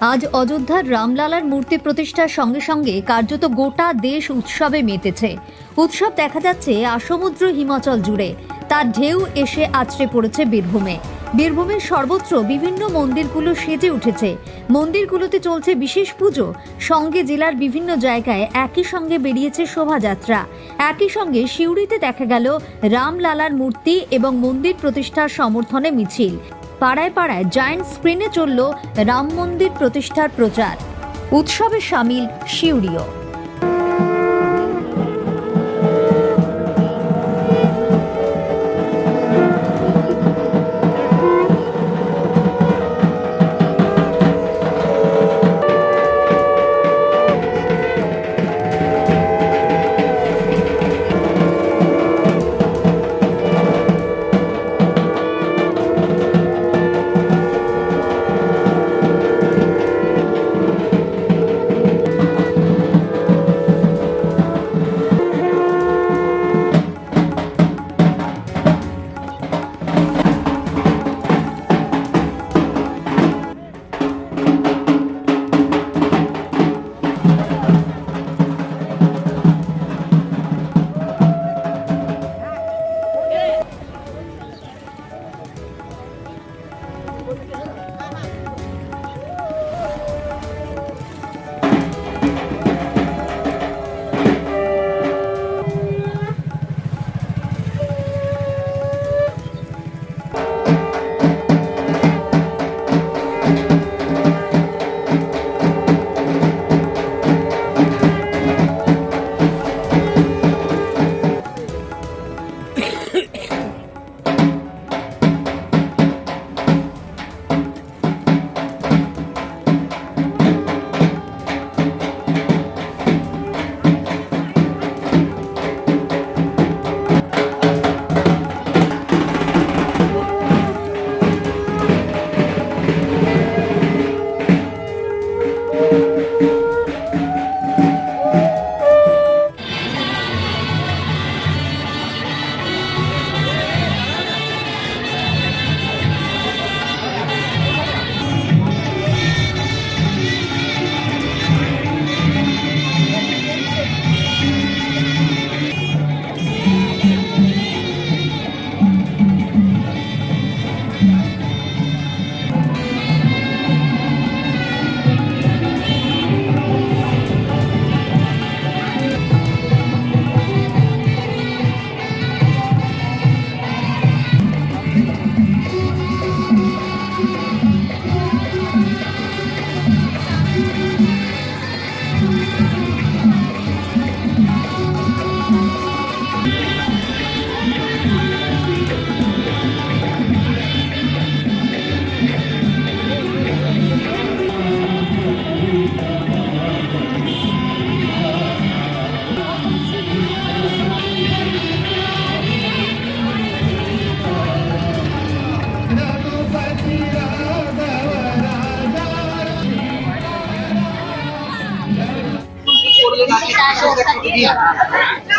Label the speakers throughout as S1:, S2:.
S1: আজ অযোধ্যার রামলালার মূর্তি প্রতিষ্ঠার সঙ্গে সঙ্গে কার্যত গোটা দেশ উৎসবে মেতেছে। উৎসব দেখা যাচ্ছে আসমুদ্র হিমাচল জুড়ে। তার ঢেউ এসে আছড়ে পড়েছে বীরভূমে। বীরভূমের সর্বত্র বিভিন্ন মন্দিরগুলো সেজে উঠেছে। মন্দিরগুলোতে চলছে বিশেষ পুজো। সঙ্গে জেলার বিভিন্ন জায়গায় একই সঙ্গে বেরিয়েছে শোভাযাত্রা। একই সঙ্গে সিউড়িতে দেখা গেল রামলালার মূর্তি এবং মন্দির প্রতিষ্ঠার সমর্থনে মিছিল। পাড়ায় পাড়ায় জায়ান্ট স্ক্রিনে চলল রাম মন্দির প্রতিষ্ঠার প্রচার। উৎসবে সামিল শিউরিও।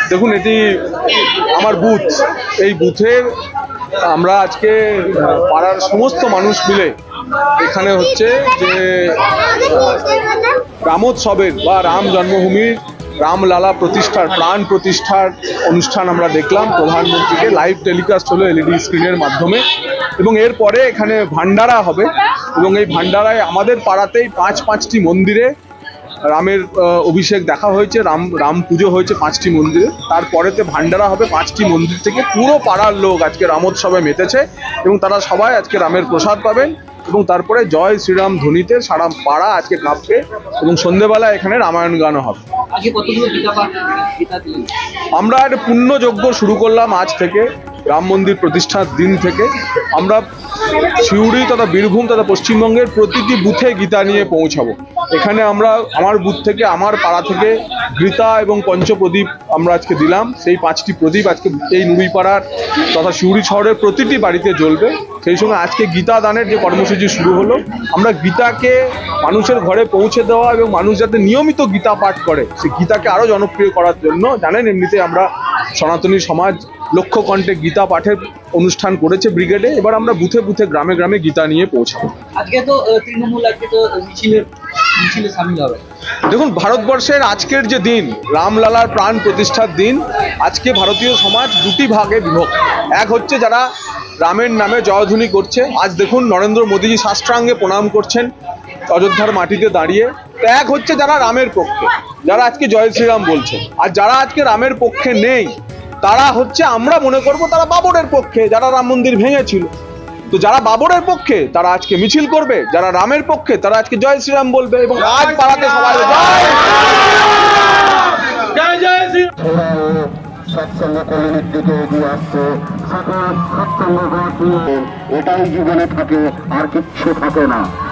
S2: দেখুন, এটি আমার বুথ। এই বুথের আমরা আজকে পাড়ার সমস্ত মানুষ মিলে এখানে হচ্ছে যে রামোৎসবের বা রাম জন্মভূমির রামলালা প্রতিষ্ঠার, প্রাণ প্রতিষ্ঠার অনুষ্ঠান আমরা দেখলাম। প্রধানমন্ত্রীকে লাইভ টেলিকাস্ট হলো এলইডি স্ক্রিনের মাধ্যমে। এবং এরপরে এখানে ভান্ডারা হবে। এবং এই ভান্ডারায় আমাদের পাড়াতেই পাঁচ পাঁচটি মন্দিরে রামের অভিষেক দেখা হয়েছে রাম রাম পুজো হয়েছে পাঁচটি মন্দিরে। তারপরেতে ভান্ডারা হবে পাঁচটি মন্দির থেকে। পুরো পাড়ার লোক আজকে রামোৎসবে মেতেছে এবং তারা সবাই আজকে রামের প্রসাদ পাবেন এবং তারপরে জয় শ্রীরাম ধ্বনিতে সারা পাড়া আজকে কাঁপবে এবং সন্ধেবেলা এখানে রামায়ণ গানও হবে। আমরা একটা পুণ্য যজ্ঞ শুরু করলাম আজ থেকে। রাম মন্দির প্রতিষ্ঠার দিন থেকে আমরা সিউড়ি তথা বীরভূম তথা পশ্চিমবঙ্গের প্রতিটি বুথে গীতা নিয়ে পৌঁছাবো। এখানে আমরা আমার বুথ থেকে, আমার পাড়া থেকে গীতা এবং পঞ্চপ্রদীপ আমরা আজকে দিলাম। সেই পাঁচটি প্রদীপ আজকে এই নুড়িপাড়ার তথা সিউড়ি শহরের প্রতিটি বাড়িতে জ্বলবে। সেই সঙ্গে আজকে গীতা দানের যে কর্মসূচি শুরু হলো, আমরা গীতাকে মানুষের ঘরে পৌঁছে দেওয়া এবং মানুষ যাতে নিয়মিত গীতা পাঠ করে, সেই গীতাকে আরও জনপ্রিয় করার জন্য জানেন, এমনিতে আমরা সনাতনী সমাজ লক্ষ কণ্ঠে গীতা পাঠের অনুষ্ঠান করেছে ব্রিগেডে এবার আমরা বুথে বুথে গ্রামে গ্রামে গীতা নিয়ে পৌঁছাবো।
S3: আজকে তো তৃণমূল আজকে তো মিছিলে মিছিলে সামিল হবে।
S2: দেখুন ভারতবর্ষের আজকের যে দিন রামলালার প্রাণ প্রতিষ্ঠার দিন আজকে ভারতীয় সমাজ দুটি ভাগে বিভক্ত। এক হচ্ছে যারা রামের নামে জয়ধ্বনি করছে। আজ দেখুন নরেন্দ্র মোদীজি শাস্ত্রাঙ্গে প্রণাম করছেন অযোধ্যার মাটিতে দাঁড়িয়ে। তো এক হচ্ছে যারা রামের পক্ষে, যারা আজকে জয় শ্রীরাম বলছে। আর যারা আজকে রামের পক্ষে নেই, তারা হচ্ছে আমরা মনে করব তারা বাবরের পক্ষে, যারা রাম মন্দির ভেঙেছিল। তো যারা বাবরের পক্ষে, তারা আজকে মিছিল করবে, যারা রামের পক্ষে, তারা আজকে জয় শ্রীরাম বলবে এবং আজ পাড়াতে সবাই জয়
S4: কমিটির দিকে এগিয়ে এটাই জীবনে থাকে, আর কিচ্ছু থাকে না।